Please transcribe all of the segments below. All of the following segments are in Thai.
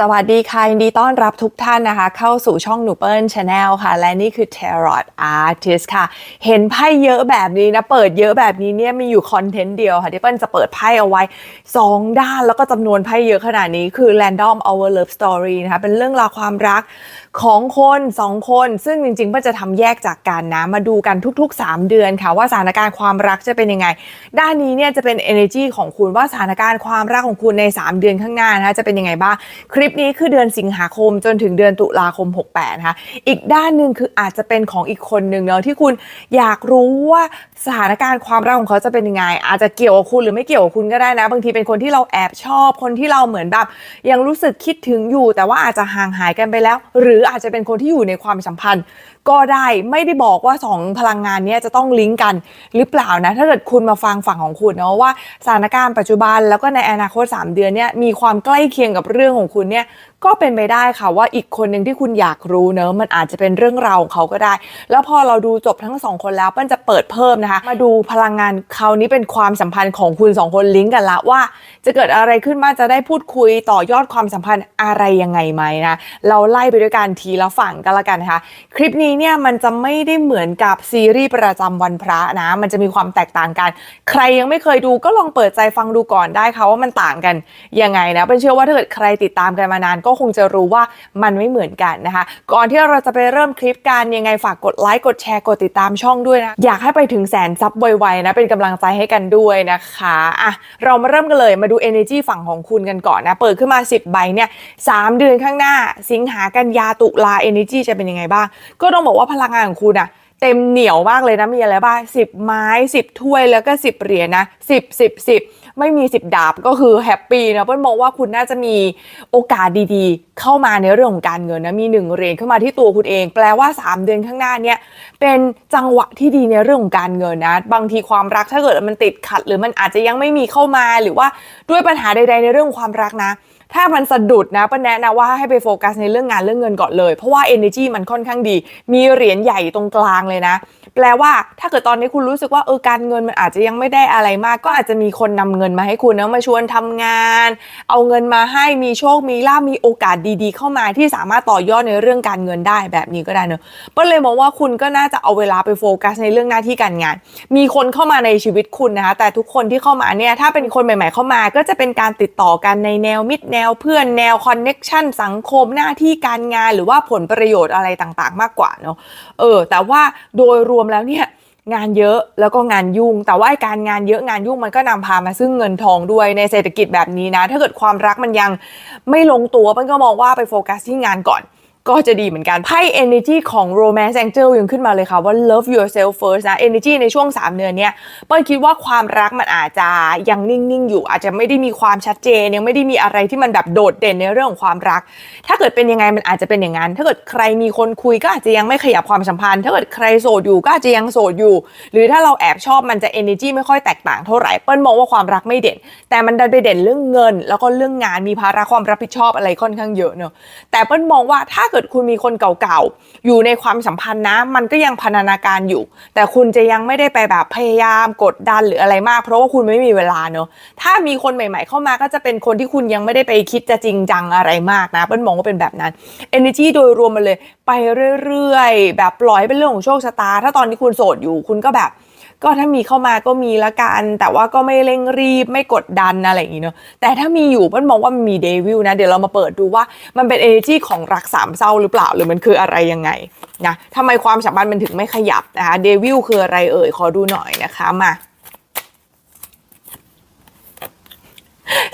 สวัสดีค่ะ ยินดีต้อนรับทุกท่านนะคะ เข้าสู่ช่องหนูเปิลชาแนลค่ะ และนี่คือ Tarot Artist ค่ะ เห็นไพ่เยอะแบบนี้นะ เปิดเยอะแบบนี้เนี่ยมีอยู่คอนเทนต์เดียวค่ะ ที่เปิลจะเปิดไพ่เอาไว้ 2 ด้านแล้วก็จำนวนไพ่เยอะขนาดนี้คือ Random Our Love Story นะคะ เป็นเรื่องราวความรัก ของคน2คน ซึ่งจริงๆเปิ้ลจะทำแยกจากกันนะ มาดูกันทุก ๆ 3 เดือนค่ะ ว่าสถานการณ์ความรักจะเป็นยังไง ด้านนี้เนี่ยจะเป็น energy ของคุณว่าสถานการณ์ความรักของคุณใน 3 เดือนข้างหน้านะคะจะเป็นยังไงบ้าง คลิปนี้คือเดือนสิงหาคมจนถึงเดือนตุลาคม 68นะคะอีกด้านหนึ่งคืออาจจะเป็นของอีกคนหนึ่งเนาะที่คุณอยากรู้ว่าสถานการณ์ความรักของเขาจะเป็นยังไง อาจจะเกี่ยวกับคุณหรือไม่เกี่ยวกับคุณก็ได้นะ บางทีเป็นคนที่เราแอบชอบคนที่เราเหมือนแบบยังรู้สึกคิดถึงอยู่ แต่ว่าอาจจะห่างหายกันไปแล้ว หรืออาจจะเป็นคนที่อยู่ในความสัมพันธ์ ก็ได้ไม่ได้บอกว่าสองพลังงานนี้จะต้องลิงก์กันหรือเปล่านะ ถ้าเกิดคุณมาฟังฝั่งของคุณเนาะว่าสถานการณ์ปัจจุบันแล้วก็ในอนาคต 3 เดือนเนี้ยมีความใกล้เคียงกับเรื่องของคุณเนี่ยก็เป็นไปได้ค่ะว่าอีกคนหนึ่งที่คุณอยากรู้เนอะมันอาจจะเป็นเรื่องราวของเขาก็ได้ แล้วพอเราดูจบทั้งสองคนแล้วปิ้ลจะเปิดเพิ่มนะคะ มาดูพลังงานคราวนี้เป็นความสัมพันธ์ของคุณสองคนลิงก์กันละว่า จะเกิดอะไรขึ้นบ้างจะได้พูดคุยต่อยอดความสัมพันธ์อะไรยังไงไหมนะเราไล่ไปด้วยกันทีละฝั่งกันละกันนะคะคลิปนี้เนี่ยมันจะไม่ได้เหมือนกับซีรีส์ประจำวันพระนะ มันจะมีความแตกต่างกัน ใครยังไม่เคยดูก็ลองเปิดใจฟังดูก่อนได้ค่ะว่ามันต่างกันยังไงนะเป็นเชื่อว่าถ้าเกิดใครติดตามกันมานานก็คงจะรู้ว่ามันไม่เหมือนกันนะคะ ก่อนที่เราจะไปเริ่มคลิปกันยังไงฝากกดไลค์กดแชร์กดติดตามช่องด้วยนะอยากให้ไปถึงแสนซับไวๆนะเป็นกำลังใจให้กันด้วยนะคะอะเรามาเริ่มกันเลยมาดู energy ฝั่งของคุณกันก่อนนะเปิดขึ้นมา 10 ใบเนี่ยสามเดือนข้างหน้า สิงหากันยาตุลา energy จะเป็นยังไงบ้าง ก็ต้องบอกว่าพลังงานของคุณอะเต็มเหนียวมากเลยนะมีอะไรบ้าง10ไม้10ถ้วยแล้วก็10เหรียญนะ10 10 10ไม่มี10ดาบก็คือแฮปปี้นะเปิ้ลมองว่าคุณน่าจะมีโอกาสดีๆ เข้ามาในเรื่องของการเงินนะมี1เหรียญเข้ามาที่ตัวคุณเอง แปลว่า 3 เดือนข้างหน้าเนี่ยเป็นจังหวะที่ดีในเรื่องของการเงินนะ บางทีความรักถ้าเกิดมันติดขัด หรือมันอาจจะยังไม่มีเข้ามาหรือว่าด้วยปัญหาใด ๆ ในเรื่องความรักนะ ถ้ามันสะดุดนะป้าแนะนะว่าให้ไปโฟกัสในเรื่องงานเรื่องเงินก่อนเลย เพราะว่า energy มันค่อนข้างดี มีเหรียญใหญ่ตรงกลางเลยนะ แปลว่าถ้าเกิดตอนนี้คุณรู้สึกว่าเออการเงินมันอาจจะยังไม่ได้อะไรมาก ก็อาจจะมีคนนำเงินมาให้คุณนะมาชวนทำงาน เอาเงินมาให้มีโชคมีลาภมีโอกาสดีๆ เข้ามาที่สามารถต่อยอดในเรื่องการเงินได้แบบนี้ก็ได้เนอะเป้าเลยมองว่าคุณก็น่าจะเอาเวลาไปโฟกัสในเรื่องหน้าที่การงาน มีคนเข้ามาในชีวิตคุณนะคะแต่ทุกคนที่เข้ามาเนี่ยถ้าเป็นคนใหม่ ๆ เข้ามา ก็จะเป็นการติดต่อกันในแนวมิตรแนวเพื่อนแนวคอนเน็ชันสังคมหน้าที่การงานหรือว่าผลประโยชน์อะไรต่างๆ มากกว่าเนาะเออ แต่ว่าโดยรวมแล้วเนี่ยงานเยอะแล้วก็งานยุ่ง แต่ว่าการงานเยอะงานยุ่งมันก็นำพามาซึ่งเงินทองด้วยในเศรษฐกิจแบบนี้นะ ถ้าเกิดความรักมันยังไม่ลงตัวมันก็มองว่าไปโฟกัสที่งานก่อน ก็จะดีเหมือนกันไพ่ energy ของ romance angel ยังขึ้นมาเลยค่ะว่า love yourself first นะ energy ในช่วง 3 เดือนเนี้ยเปิ้ลคิดว่าความรักมันอาจจะยังนิ่ง ๆ อยู่ อาจจะไม่ได้มีความชัดเจน ยังไม่ได้มีอะไรที่มันแบบโดดเด่นในเรื่องของความรัก ถ้าเกิดเป็นยังไงมันอาจจะเป็นอย่างนั้น ถ้าเกิดใครมีคนคุยก็อาจจะยังไม่ขยับความสัมพันธ์ ถ้าเกิดใครโสดอยู่ก็อาจจะยังโสดอยู่ หรือถ้าเราแอบชอบมันจะ energy ไม่ค่อยแตกต่างเท่าไหร่เปิ้ลมองว่าความรักไม่เด่น แต่มันดันไปเด่นเรื่องเงิน แล้วก็เรื่องงานมีภาระความรับผิดชอบอะไรค่อนข้างเยอะเนอะแต่เปิ้ลมองว่าถ้าเกิดคุณมีคนเก่าๆ อยู่ในความสัมพันธ์นะ มันก็ยังพันธนาการอยู่ แต่คุณจะยังไม่ได้ไปแบบพยายามกดดันหรืออะไรมาก เพราะว่าคุณไม่มีเวลาเนอะถ้ามีคนใหม่ ๆ เข้ามาก็จะเป็นคนที่คุณยังไม่ได้ไปคิดจะจริงจังอะไรมากนะเปิ้ลมองว่าเป็นแบบนั้น energy โดยรวมมันเลย ไปเรื่อยๆ แบบปล่อยให้เป็นเรื่องของโชคชะตา ถ้าตอนนี้คุณโสดอยู่คุณก็แบบ ก็ถ้ามีเข้ามาก็มีละกัน แต่ว่าก็ไม่เร่งรีบไม่กดดันอะไรอย่างนี้เนอะแต่ถ้ามีอยู่เปิ้ลมองว่ามีเดวิลนะ เดี๋ยวเรามาเปิดดูว่ามันเป็น energy ของรักสามเศร้าหรือเปล่าหรือมันคืออะไรยังไงนะทำไมความสัมพันธ์มันถึงไม่ขยับนะคะเดวิลคืออะไรเอ่ยขอดูหน่อยนะคะมา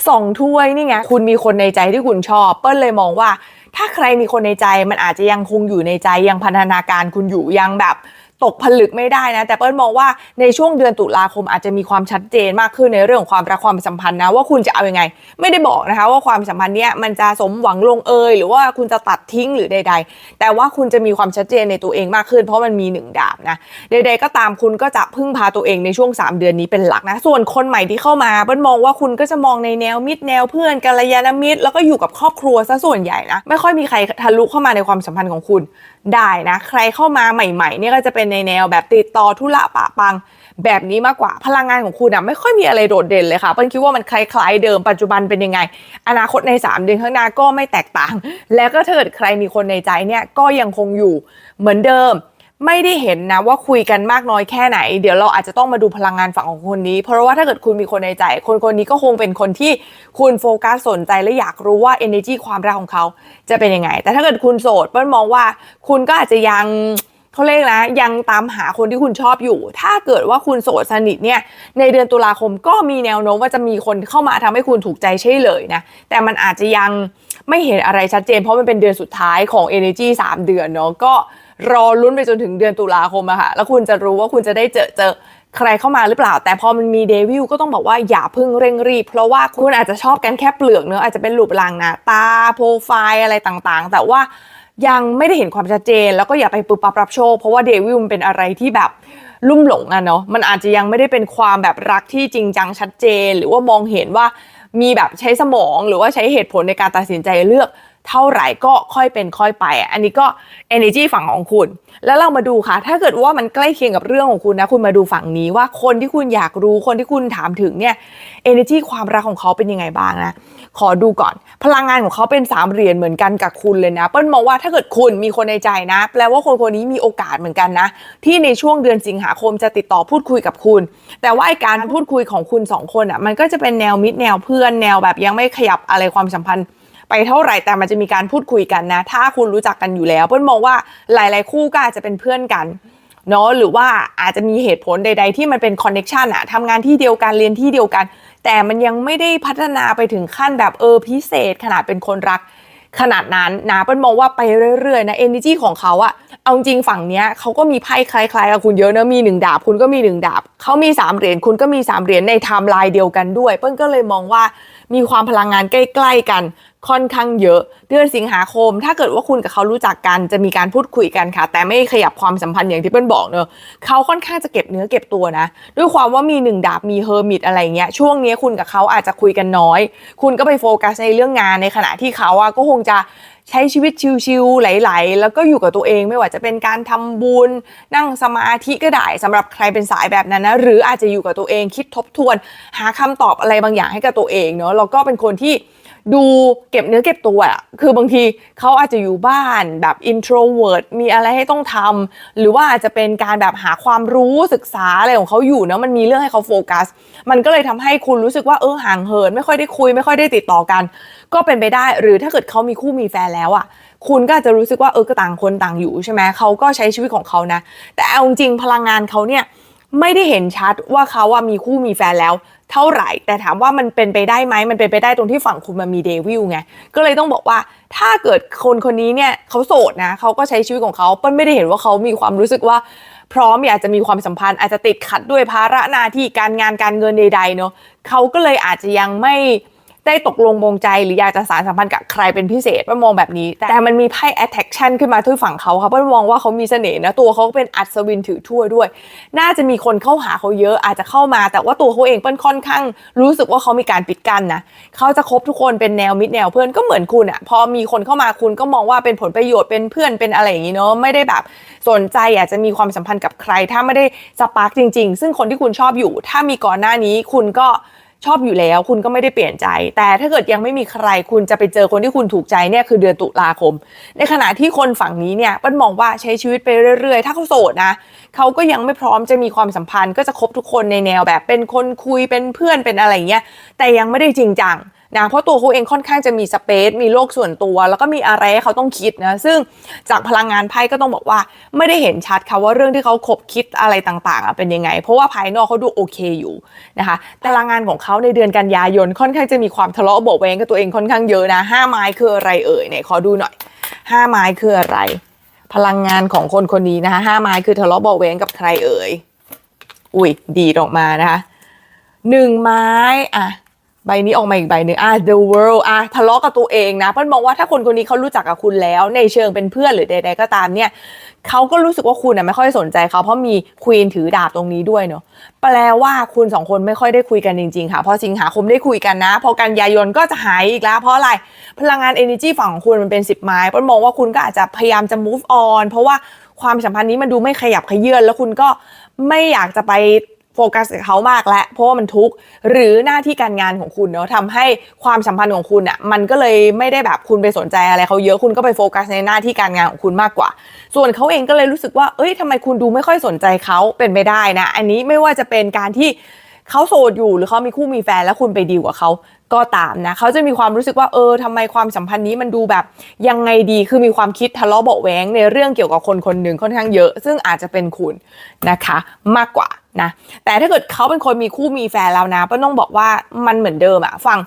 สองถ้วยนี่ไงคุณมีคนในใจที่คุณชอบ เปิ้ลเลยมองว่า ถ้าใครมีคนในใจมันอาจจะยังคงอยู่ในใจยังพันธนาการคุณอยู่ยังแบบ ตกผลึกไม่ได้นะ แต่เปิ้ลมองว่าในช่วงเดือนตุลาคมอาจจะมีความชัดเจนมากขึ้นในเรื่องของความรักความสัมพันธ์นะว่าคุณจะเอาอยัางไง ไม่ได้บอกนะคะ ว่าความสัมพันธ์เนี้ยมันจะสมหวังลงเอย หรือว่าคุณจะตัดทิ้งหรือใด ๆ แต่ว่าคุณจะมีความชัดเจนในตัวเองมากขึ้น เพราะมันมีหนึ่งดาบนะใดๆก็ตามคุณก็จะพึ่งพาตัวเองในช่วง 3 เดือนนี้เป็นหลักนะส่วนคนใหม่ที่เข้ามาเปิ้ลมองว่าคุณก็จะมองในแนวมิตรแนวเพื่อนกัลยาณมิตร แล้วก็อยู่กับครอบครัวซะส่วนใหญ่นะไม่ค่อยมีใครทะลุเข้ามาในความสัมพันธ์ของคุณ ได้นะ ใครเข้ามาใหม่ๆเนี่ยก็จะเป็นในแนวแบบติดต่อธุระปะปังแบบนี้มากกว่าพลังงานของคุณอะไม่ค่อยมีอะไรโดดเด่นเลยค่ะเปิ้ลคิดว่ามันคล้ายๆเดิมปัจจุบันเป็นยังไง อนาคตใน 3 เดือนข้างหน้าก็ไม่แตกต่าง แล้วก็ถ้าเกิดใครมีคนในใจเนี่ยก็ยังคงอยู่เหมือนเดิม ไม่ได้เห็นนะว่าคุยกันมากน้อยแค่ไหน เดี๋ยวเราอาจจะต้องมาดูพลังงานฝั่งของคนนี้ เพราะว่าถ้าเกิดคุณมีคนในใจ คนคนนี้ก็คงเป็นคนที่คุณโฟกัสสนใจและอยากรู้ว่า energy ความรักของเขาจะเป็นยังไง แต่ถ้าเกิดคุณโสดเปิ้ลมองว่าคุณก็อาจจะยังเขาเรียกนะยังตามหาคนที่คุณชอบอยู่ ถ้าเกิดว่าคุณโสดสนิทเนี่ยในเดือนตุลาคมก็มีแนวโน้มว่าจะมีคนเข้ามาทำให้คุณถูกใจใช่เลยนะแต่มันอาจจะยังไม่เห็นอะไรชัดเจน เพราะมันเป็นเดือนสุดท้ายของ energy 3 เดือนเนาะก็ รอลุ้นไปจนถึงเดือนตุลาคมอะค่ะ แล้วคุณจะรู้ว่าคุณจะได้เจอเจอใครเข้ามาหรือเปล่า แต่พอมันมีเดวิลก็ต้องบอกว่าอย่าเพิ่งเร่งรีบ เพราะว่าคุณอาจจะชอบกันแค่เปลือกเนื้ออาจจะเป็นรูปร่างหน้าตาโปรไฟล์อะไรต่างๆ แต่ว่ายังไม่ได้เห็นความชัดเจน แล้วก็อย่าไปปุบปับรับโชค เพราะว่าเดวิลมันเป็นอะไรที่แบบลุ่มหลงอะเนาะมันอาจจะยังไม่ได้เป็นความแบบรักที่จริงจังชัดเจน หรือว่ามองเห็นว่ามีแบบใช้สมองหรือว่าใช้เหตุผลในการตัดสินใจเลือก เท่าไหร่ก็ค่อยเป็นค่อยไปอะอันนี้ก็ energy ฝั่งของคุณ แล้วเรามาดูค่ะ ถ้าเกิดว่ามันใกล้เคียงกับเรื่องของคุณนะ คุณมาดูฝั่งนี้ว่าคนที่คุณอยากรู้คนที่คุณถามถึงเนี่ย energy ความรักของเขาเป็นยังไงบ้างนะขอดูก่อน พลังงานของเขาเป็นสามเหรียญเหมือนกันกับคุณเลยนะ เปิ้ลมองว่าถ้าเกิดคุณมีคนในใจนะ แปลว่าคนคนนี้มีโอกาสเหมือนกันนะ ที่ในช่วงเดือนสิงหาคมจะติดต่อพูดคุยกับคุณ แต่ว่าการพูดคุยของคุณสองคนอะมันก็จะเป็นแนวมิตรแนวเพื่อนแนวแบบยังไม่ขยับอะไรความสัมพันธ์ ไปเท่าไหร่แต่มันจะมีการพูดคุยกันนะ ถ้าคุณรู้จักกันอยู่แล้วเปิ้ลมองว่าหลายๆคู่ก็อาจจะเป็นเพื่อนกันเนาะหรือว่าอาจจะมีเหตุผลใด ๆ ที่มันเป็นคอนเน็ชันอะทำงานที่เดียวกันเรียนที่เดียวกัน แต่มันยังไม่ได้พัฒนาไปถึงขั้นแบบเออพิเศษ ขนาดเป็นคนรักขนาดนั้นนะเปิ้ลมองว่าไปเรื่อยๆนะ energy ของเขาอะเอาจริงฝั่งเนี้ยเขาก็มีไพ่คล้ายๆกับคุณเยอะนะมีหนึ่งดาบคุณก็มีหนึ่งดาบเขามีสามเหรียญคุณก็มีสามเหรียญในไทม์ไลน์เดียวกันด้วย เปิ้ลก็เลยมองว่า มีความพลังงานใกล้ๆกันค่อนข้างเยอะ เดือนสิงหาคม ถ้าเกิดว่าคุณกับเขารู้จักกันจะมีการพูดคุยกันค่ะ แต่ไม่ขยับความสัมพันธ์อย่างที่เปิ้ลบอกเนอะเขาค่อนข้างจะเก็บเนื้อเก็บตัวนะ ด้วยความว่ามีหนึ่งดาบมีเฮอร์มิตอะไรเงี้ยช่วงนี้คุณกับเขาอาจจะคุยกันน้อย คุณก็ไปโฟกัสในเรื่องงานในขณะที่เขาอะก็คงจะใช้ชีวิตชิลๆไหลๆ แล้วก็อยู่กับตัวเองไม่ว่าจะเป็นการทำบุญ นั่งสมาธิก็ได้สำหรับใครเป็นสายแบบนั้นนะ หรืออาจจะอยู่กับตัวเองคิดทบทวน หาคำตอบอะไรบางอย่างให้กับตัวเองเนาะแล้วก็เป็นคนที่ ดูเก็บเนื้อเก็บตัวอะคือบางทีเขาอาจจะอยู่บ้านแบบ introvert มีอะไรให้ต้องทำหรือว่าอาจจะเป็นการแบบหาความรู้ศึกษาอะไรของเขาอยู่เนาะมันมีเรื่องให้เขาโฟกัส มันก็เลยทำให้คุณรู้สึกว่าเออห่างเหิน ไม่ค่อยได้คุย ไม่ค่อยได้ติดต่อกัน ก็เป็นไปได้ หรือถ้าเกิดเขามีคู่มีแฟนแล้วอะคุณก็อาจจะรู้สึกว่าเออก็ต่างคนต่างอยู่ใช่ไหมเขาก็ใช้ชีวิตของเขานะ แต่เอาจริงพลังงานเขาเนี่ยไม่ได้เห็นชัดว่าเขาว่ามีคู่มีแฟนแล้ว เท่าไหร่ แต่ถามว่ามันเป็นไปได้ไหมมันเป็นไปได้ตรงที่ฝั่งคุณมันมีเดวิลไงก็เลยต้องบอกว่าถ้าเกิดคนคนนี้เนี่ยเขาโสดนะเขาก็ใช้ชีวิตของเขาเปิ้ลไม่ได้เห็นว่าเขามีความรู้สึกว่า พร้อมอยากจะมีความสัมพันธ์อาจจะติดขัดด้วยภาระหน้าที่การงานการเงินใดๆเนาะเขาก็เลยอาจจะยังไม่ ได้ตกลงปรงใจหรืออยากจะสารสัมพันธ์กับใครเป็นพิเศษป้ามองแบบนี้ แต่มันมีไพ่ attraction ขึ้นมาที่ฝั่งเขาค่ะป้ามองว่าเขามีเสน่ห์นะตัวเขาก็เป็นอัศวินถือถ้วยด้วย น่าจะมีคนเข้าหาเขาเยอะอาจจะเข้ามา แต่ว่าตัวเขาเองเปิ้ลค่อนข้าง รู้สึกว่าเขามีการปิดกั้นนะเขาจะคบทุกคนเป็นแนวมิตรแนวเพื่อนก็เหมือนคุณอะพอมีคนเข้ามาคุณก็มองว่าเป็นผลประโยชน์เป็นเพื่อนเป็นอะไรอย่างนี้เนาะไม่ได้แบบสนใจอยากจะมีความสัมพันธ์กับใคร ถ้าไม่ได้สปาร์กจริง ๆ ซึ่งคนที่คุณชอบอยู่ ถ้ามีก่อนหน้านี้คุณก็ ชอบอยู่แล้วคุณก็ไม่ได้เปลี่ยนใจ แต่ถ้าเกิดยังไม่มีใครคุณจะไปเจอคนที่คุณถูกใจเนี่ยคือเดือนตุลาคม ในขณะที่คนฝั่งนี้เนี่ยมันมองว่าใช้ชีวิตไปเรื่อยๆ ถ้าเขาโสดนะเขาก็ยังไม่พร้อมจะมีความสัมพันธ์ ก็จะคบทุกคนในแนวแบบเป็นคนคุยเป็นเพื่อนเป็นอะไรเงี้ยแต่ยังไม่ได้จริงจัง นะเพราะตัวเขาเองค่อนข้างจะมีสเปซมีโลกส่วนตัว แล้วก็มีอะไรให้เขาต้องคิดนะซึ่งจากพลังงานไพ่ก็ต้องบอกว่าไม่ได้เห็นชัดค่ะว่าเรื่องที่เขาคบคิดอะไรต่างๆเป็นยังไง เพราะว่าภายนอกเขาดูโอเคอยู่นะคะแต่พลังงานของเขาในเดือนกันยายนค่อนข้างจะมีความทะเลาะเบาแวงกับตัวเองค่อนข้างเยอะนะห้าไม้คืออะไรเอ่ยเนี่ยขอดูหน่อยห้าไม้คืออะไร พลังงานของคนคนนี้นะคะห้าไม้คือทะเลาะเบาแวงกับใครเอ่ยอุ้ยดีออกมานะคะหนึ่งไม้อะ ใบนี้ออกมาอีกใบหนึ่งอะ the world อะทะเลาะกับตัวเองนะเปิ้ลมองว่าถ้าคนคนนี้เขารู้จักกับคุณแล้ว ในเชิงเป็นเพื่อนหรือใด ๆ ก็ตามเนี่ยเขาก็รู้สึกว่าคุณน่ะไม่ค่อยสนใจเขาเพราะมีควีนถือดาบตรงนี้ด้วยเนาะแปลว่าคุณสองคนไม่ค่อยได้คุยกันจริง ๆ ค่ะ พอสิงหาคมได้คุยกันนะ พอกันยายนก็จะหายอีกแล้ว เพราะอะไรพลังงาน energy ฝั่งของคุณมันเป็น 10 ไม้เปิ้ลมองว่าคุณก็อาจจะพยายามจะ move on เพราะว่าความสัมพันธ์นี้มันดูไม่ขยับขยื่นแล้วคุณก็ไม่อยากจะไป โฟกัสกับเขามากแล้วเพราะว่ามันทุกข์หรือหน้าที่การงานของคุณเนาะทำให้ความสัมพันธ์ของคุณอะมันก็เลยไม่ได้แบบคุณไปสนใจอะไรเขาเยอะคุณก็ไปโฟกัสในหน้าที่การงานของคุณมากกว่า ส่วนเขาเองก็เลยรู้สึกว่าเอ้ยทำไมคุณดูไม่ค่อยสนใจเขาเป็นไปได้นะ อันนี้ไม่ว่าจะเป็นการที่เขาโสดอยู่หรือเขามีคู่มีแฟนแล้วคุณไปดีลกับเขาก็ตามนะเขาจะมีความรู้สึกว่าเออทำไมความสัมพันธ์นี้มันดูแบบยังไงดีคือมีความคิดทะเลาะเบาแหวงในเรื่องเกี่ยวกับคนคนหนึ่งค่อนข้างเยอะ ซึ่งอาจจะเป็นคุณนะคะมากกว่า นะแต่ถ้าเกิดเขาเป็นคนมีคู่มีแฟนแล้วนะป้าต้องบอกว่ามันเหมือนเดิมอะฟัง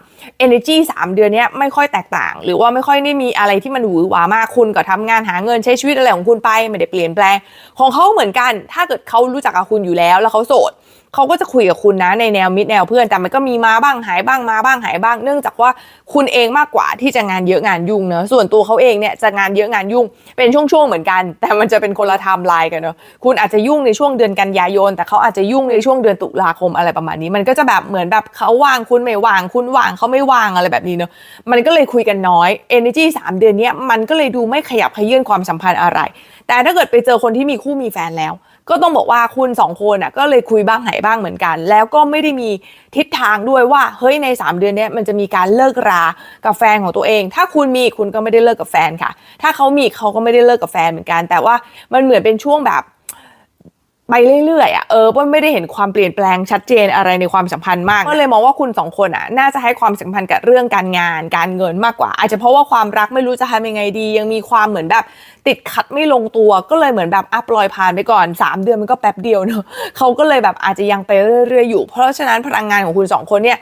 energy 3 เดือนนี้ไม่ค่อยแตกต่าง หรือว่าไม่ค่อยได้มีอะไรที่มันหวือหวามากคุณก็ทำงานหาเงินใช้ชีวิตอะไรของคุณไปไม่ได้เปลี่ยนแปลง ของเขาเหมือนกัน ถ้าเกิดเขารู้จักกับคุณอยู่แล้วแล้วเขาโสด เขาก็จะคุยกับคุณนะในแนวมิดแนวเพื่อนแต่มันก็มีมาบ้างหายบ้างมาบ้างหายบ้าง เนื่องจากว่าคุณเองมากกว่าที่จะงานเยอะงานยุ่งเนอะส่วนตัวเขาเองเนี่ยจะงานเยอะงานยุ่งเป็นช่วงๆเหมือนกัน แต่มันจะเป็นคนละไทม์ไลน์กันเนอะคุณอาจจะยุ่งในช่วงเดือนกันยายน แต่เขาอาจจะยุ่งในช่วงเดือนตุลาคมอะไรประมาณนี้ มันก็จะแบบเหมือนแบบเขาว่างคุณไม่ว่างคุณว่างเขาไม่ว่างอะไรแบบนี้เนอะมันก็เลยคุยกันน้อย energy สามเดือนนี้มันก็เลยดูไม่ขยับขยื่นความสัมพันธ์อะไร แต่ถ้าเกิดไปเจอคนที่มีคู่มีแฟนแล้ว ก็ต้องบอกว่าคุณสองคนอะก็เลยคุยบ้างหายบ้างเหมือนกัน แล้วก็ไม่ได้มีทิศทางด้วยว่าเฮ้ยใน 3 เดือนนี้มันจะมีการเลิกรากับแฟนของตัวเอง ถ้าคุณมีคุณก็ไม่ได้เลิกกับแฟนค่ะ ถ้าเขามีเขาก็ไม่ได้เลิกกับแฟนเหมือนกัน แต่ว่ามันเหมือนเป็นช่วงแบบ ไปเรื่อยๆอะเออเปิ้ลไม่ได้เห็นความเปลี่ยนแปลงชัดเจนอะไรในความสัมพันธ์มากก็เลยมองว่าคุณสองคนอะน่าจะให้ความสัมพันธ์กับเรื่องการงาน การเงินมากกว่า อาจจะเพราะว่าความรักไม่รู้จะทำยังไงดี ยังมีความเหมือนแบบติดขัดไม่ลงตัว ก็เลยเหมือนแบบอัปลอยผ่านไปก่อน 3 เดือนมันก็แป๊บเดียวเนอะเขาก็เลยแบบอาจจะยังไปเรื่อยๆอยู่ เพราะฉะนั้นพลังงานของคุณสองคนเนี่ย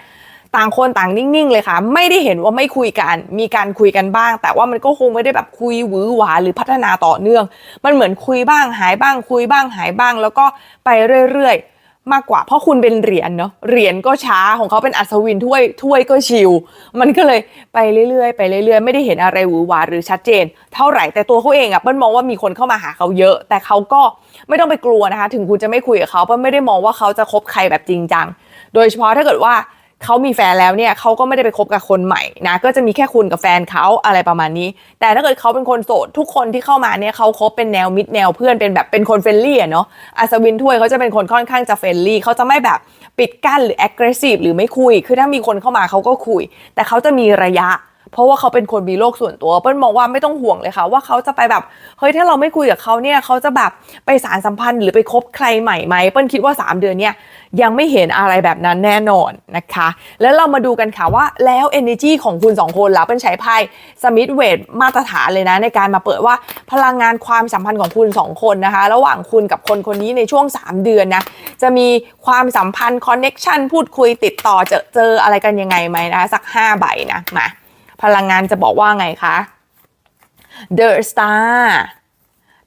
ต่างคนต่างนิ่งๆ เลยค่ะ ไม่ได้เห็นว่าไม่คุยกัน มีการคุยกันบ้าง แต่ว่ามันก็คงไม่ได้แบบคุยหวือหวาหรือพัฒนาต่อเนื่อง มันเหมือนคุยบ้างหายบ้าง คุยบ้างหายบ้าง แล้วก็ไปเรื่อยๆมากกว่าเพราะคุณเป็นเหรียญเนาะเหรียญก็ช้าของเขาเป็นอัศวินถ้วยถ้วยก็ชิว มันก็เลยไปเรื่อยๆไปเรื่อยๆ ไม่ได้เห็นอะไรหวือหวาหรือชัดเจน เท่าไหร่แต่ตัวเขาเองอะเปิ้ลมองว่ามีคนเข้ามาหาเขาเยอะ แต่เขาก็ไม่ต้องไปกลัวนะคะ ถึงคุณจะไม่คุยกับเขาเปิ้ลไม่ได้มองว่าเขาจะคบใครแบบจริงจังโดยเฉพาะถ้าเกิดว่า เขามีแฟนแล้วเนี่ยเขาก็ไม่ได้ไปคบกับคนใหม่นะก็จะมีแค่คุณกับแฟนเขาอะไรประมาณนี้ แต่ถ้าเกิดเขาเป็นคนโสดทุกคนที่เข้ามาเนี่ยเขาคบเป็นแนวมิดแนวเพื่อนเป็นแบบเป็นคนเฟรนลี่เนาะอัศวินถ้วยเขาจะเป็นคนค่อนข้างจะเฟรนลี่เขาจะไม่แบบปิดกั้นหรือ aggressive หรือไม่คุย คือถ้ามีคนเข้ามาเขาก็คุย แต่เขาจะมีระยะ เพราะว่าเขาเป็นคนมีโลกส่วนตัว เปิ้ลมองว่าไม่ต้องห่วงเลยค่ะว่าเขาจะไปแบบเฮ้ยถ้าเราไม่คุยกับเขาเนี่ยเขาจะแบบไปสารสัมพันธ์หรือไปคบใครใหม่ไหมเปิ้ลคิดว่า 3 เดือนเนี่ยยังไม่เห็นอะไรแบบนั้นแน่นอนนะคะ แล้วเรามาดูกันค่ะว่าแล้ว energy ของคุณ 2 คนแล้วเป็นใช้ไพ่สมิธเวทมาตรฐานเลยนะในการมาเปิดว่าพลังงานความสัมพันธ์ของคุณ 2 คนนะคะ ระหว่างคุณกับคนคนนี้ในช่วง 3 เดือนนะจะมีความสัมพันธ์ connection พูดคุยติดต่อเจอเจออะไรกันยังไงไหมนะคะสัก 5 ใบนะมา พลังงานจะบอกว่าไงคะ The Star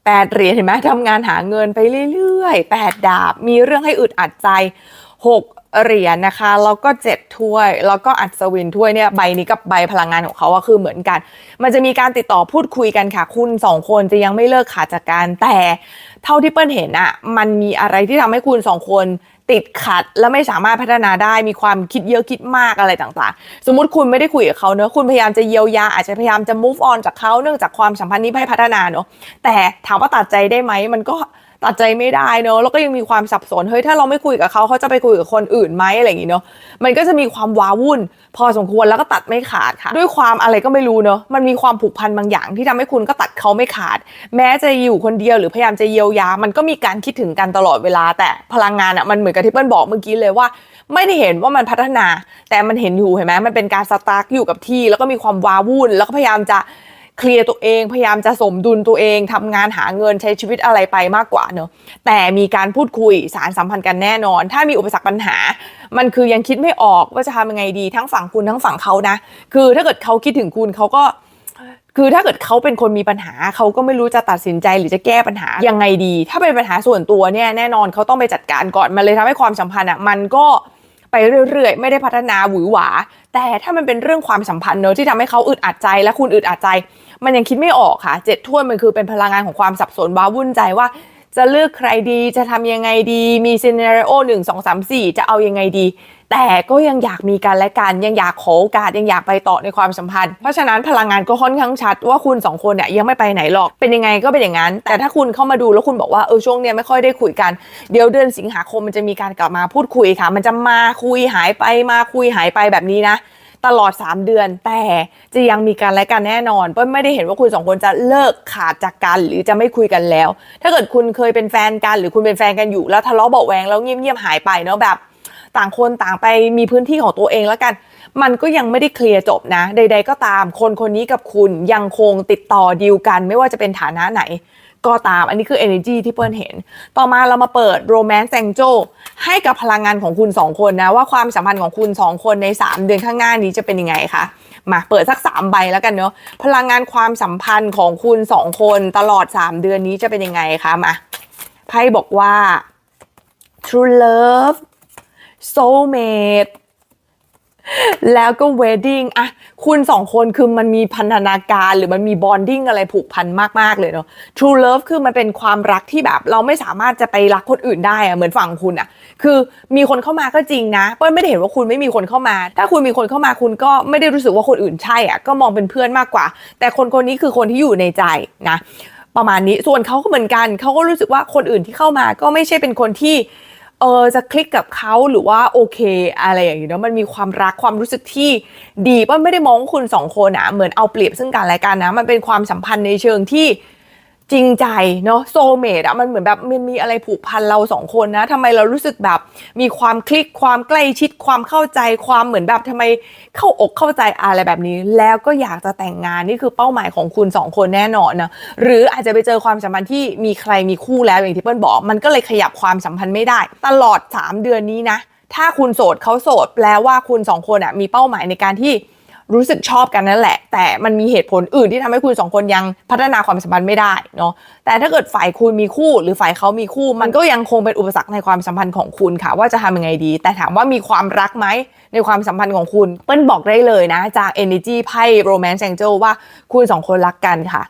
แปดเหรียญเห็นไหมทำงานหาเงินไปเรื่อยๆแปดดาบ มีเรื่องให้อึดอัดใจหกเหรียญนะคะ แล้วก็เจ็ดถ้วย แล้วก็อัศวินถ้วยเนี่ยใบนี้กับใบพลังงานของเขาอะคือเหมือนกัน มันจะมีการติดต่อพูดคุยกันค่ะ คุณสองคนจะยังไม่เลิกขาดจากกันแต่เท่าที่เปิ้ลเห็นอะมันมีอะไรที่ทำให้คุณสองคน ติดขัด และไม่สามารถพัฒนาได้มีความคิดเยอะคิดมากอะไรต่างๆ สมมติคุณไม่ได้คุยกับเขาเนอะคุณพยายามจะเยียวยาอาจจะพยายามจะ move on จากเขาเนื่องจากความสัมพันธ์นี้ให้พัฒนาเนอะแต่ถามว่าตัดใจได้ไหมมันก็ ตัดใจไม่ได้เนอะแล้วก็ยังมีความสับสนเฮ้ยถ้าเราไม่คุยกับเขาเขาจะไปคุยกับคนอื่นไหมอะไรอย่างงี้เนอะมันก็จะมีความว้าวุ่น พอสมควรแล้วก็ตัดไม่ขาดค่ะ ด้วยความอะไรก็ไม่รู้เนอะมันมีความผูกพันบางอย่าง ที่ทำให้คุณก็ตัดเขาไม่ขาด แม้จะอยู่คนเดียวหรือพยายามจะเยียวยา มันก็มีการคิดถึงกันตลอดเวลา แต่พลังงานอะมันเหมือนกับที่เปิ้ลบอกเมื่อกี้เลยว่า ไม่ได้เห็นว่ามันพัฒนา แต่มันเห็นอยู่เห็นไหมมันเป็นการสตาร์กอยู่กับที่ แล้วก็มีความว้าวุ่น แล้วก็พยายามจะ เคลียร์ตัวเองพยายามจะสมดุลตัวเองทำงานหาเงินใช้ชีวิตอะไรไปมากกว่าเนอะแต่มีการพูดคุยสารสัมพันธ์กันแน่นอน ถ้ามีอุปสรรคปัญหา มันคือยังคิดไม่ออกว่าจะทำยังไงดีทั้งฝั่งคุณทั้งฝั่งเขานะ คือถ้าเกิดเขาคิดถึงคุณเขาก็คือถ้าเกิดเขาเป็นคนมีปัญหาเขาก็ไม่รู้จะตัดสินใจหรือจะแก้ปัญหายังไงดี ถ้าเป็นปัญหาส่วนตัวเนี่ยแน่นอนเขาต้องไปจัดการก่อนมันเลยทำให้ความสัมพันธ์อะมันก็ไปเรื่อยๆ ไม่ได้พัฒนาหวือหวา แต่ถ้ามันเป็นเรื่องความสัมพันธ์เนอะที่ทำให้เขาอึดอัดใจและคุณอึดอัดใจ มันยังคิดไม่ออกค่ะเจ็ดถ้วยมันคือเป็นพลังงานของความสับสนว้าวุ่นใจว่า จะเลือกใครดีจะทำยังไงดี มีซีเนเรโอหนึ่งสองสามสี่จะเอายังไงดี แต่ก็ยังอยากมีกันและกัน ยังอยากขอโอกาสยังอยากไปต่อในความสัมพันธ์ เพราะฉะนั้นพลังงานก็ค่อนข้างชัดว่าคุณสองคนเนี่ยยังไม่ไปไหนหรอกเป็นยังไงก็เป็นอย่างนั้น แต่ถ้าคุณเข้ามาดูแล้วคุณบอกว่าเออช่วงเนี้ยไม่ค่อยได้คุยกันเดี๋ยวเดือนสิงหาคมมันจะมีการกลับมาพูดคุยค่ะ มันจะมาคุยหายไปมาคุยหายไปแบบนี้นะ ตลอด 3 เดือน แต่จะยังมีการและกันแน่นอนเปิ้ลไม่ได้เห็นว่าคุณสองคนจะเลิกขาดจากกันหรือจะไม่คุยกันแล้ว ถ้าเกิดคุณเคยเป็นแฟนกันหรือคุณเป็นแฟนกันอยู่ แล้วทะเลาะเบาแวงแล้วเงียบๆหายไปเนาะแบบ ต่างคนต่างไปมีพื้นที่ของตัวเองแล้วกัน มันก็ยังไม่ได้เคลียร์จบนะ ใด ๆ ก็ตาม คนคนนี้กับคุณยังคงติดต่อดีลกัน ไม่ว่าจะเป็นฐานะไหน ก็ตาม อันนี้คือ energy ที่เปิ้ลเห็น ต่อมาเรามาเปิด romance angel ให้กับพลังงานของคุณสองคนนะ ว่าความสัมพันธ์ของคุณสองคนใน 3 เดือนข้างหน้านี้จะเป็นยังไงคะมาเปิดสัก 3 ใบแล้วกันเนาะพลังงานความสัมพันธ์ของคุณสองคนตลอด 3 เดือนนี้จะเป็นยังไงคะมาไพ่บอกว่า true love soulmate แล้วก็ wedding อะคุณสองคนคือมันมีพันธนาการหรือมันมี bonding อะไรผูกพันมาก ๆ เลยเนาะ true love คือมันเป็นความรักที่แบบ เราไม่สามารถจะไปรักคนอื่นได้อะเหมือนฝั่งคุณอะคือมีคนเข้ามาก็จริงนะเปิ้ลไม่ได้เห็นว่าคุณไม่มีคนเข้ามา ถ้าคุณมีคนเข้ามาคุณก็ไม่ได้รู้สึกว่าคนอื่นใช่อะก็มองเป็นเพื่อนมากกว่า แต่คนคนนี้คือคนที่อยู่ในใจนะ ประมาณนี้ส่วนเขาก็เหมือนกันเขาก็รู้สึกว่าคนอื่นที่เข้ามาก็ไม่ใช่เป็นคนที่ เออจะคลิกกับเขาหรือว่าโอเค อะไรอย่างนี้เนาะมันมีความรักความรู้สึกที่ดีป้าไม่ได้มองคุณสองคนอะเหมือนเอาเปรียบซึ่งกันและกันนะ มันเป็นความสัมพันธ์ในเชิงที่ จริงใจเนาะโซเมดอะมันเหมือนแบบมันมีอะไรผูกพันเราสองคนนะทำไมเรารู้สึกแบบมีความคลิกความใกล้ชิดความเข้าใจความเหมือนแบบทำไมเข้าอกเข้าใจอะไรแบบนี้ แล้วก็อยากจะแต่งงานนี่คือเป้าหมายของคุณสองคนแน่นอนนะหรืออาจจะไปเจอความสัมพันธ์ที่มีใครมีคู่แล้วอย่างที่เปิ้ลบอก มันก็เลยขยับความสัมพันธ์ไม่ได้ ตลอด 3 เดือนนี้นะถ้าคุณโสดเขาโสดแปลว่าคุณสองคนอะมีเป้าหมายในการที่ รู้สึกชอบกันนั่นแหละ แต่มันมีเหตุผลอื่นที่ทำให้คุณสองคนยังพัฒนาความสัมพันธ์ไม่ได้เนาะแต่ถ้าเกิดฝ่ายคุณมีคู่ หรือฝ่ายเขามีคู่ มันก็ยังคงเป็นอุปสรรคในความสัมพันธ์ของคุณค่ะ ว่าจะทำยังไงดี แต่ถามว่ามีความรักไหมในความสัมพันธ์ของคุณเปิ้ลบอกได้เลยนะ จาก energy ไพ่ romance angel ว่าคุณสองคนรักกันค่ะ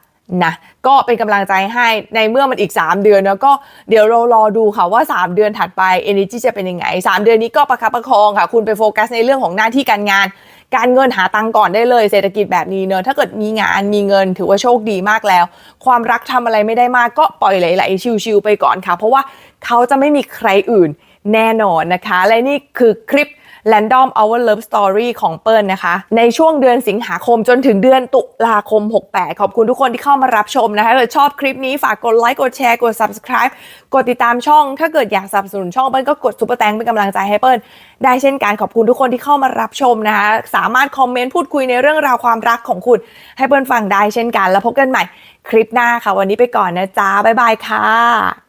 นะก็เป็นกำลังใจให้ในเมื่อมันอีก 3 เดือนแล้วก็เดี๋ยวเรารอดูค่ะว่า 3 เดือนถัดไป energy จะเป็นยังไง 3 เดือนนี้ก็ประคับประคองค่ะ คุณไปโฟกัสในเรื่องของหน้าที่การงาน การเงินหาตังก่อนได้เลย เศรษฐกิจแบบนี้เนอะถ้าเกิดมีงานมีเงินถือว่าโชคดีมากแล้ว ความรักทำอะไรไม่ได้มากก็ปล่อยไหลๆชิวๆไปก่อนค่ะ เพราะว่าเขาจะไม่มีใครอื่นแน่นอนนะคะ และนี่คือคลิป Random Our Love Story ของเปิ้ลนะคะ ในช่วงเดือนสิงหาคมจนถึงเดือนตุลาคม 68 ขอบคุณทุกคนที่เข้ามารับชมนะคะถ้าเกิดชอบคลิปนี้ฝากกดไลค์กดแชร์กด subscribe กดติดตามช่อง ถ้าเกิดอยากสนับสนุนช่องเปิ้ลก็กดซุปเปอร์แตงเป็นกำลังใจให้เปิ้ลได้เช่นกันขอบคุณทุกคนที่เข้ามารับชมนะคะสามารถคอมเมนต์พูดคุยในเรื่องราวความรักของคุณ ให้เปิ้ลฟังได้เช่นกัน แล้วพบกันใหม่คลิปหน้าค่ะวันนี้ไปก่อนนะจ๊ะบ๊ายบายค่ะ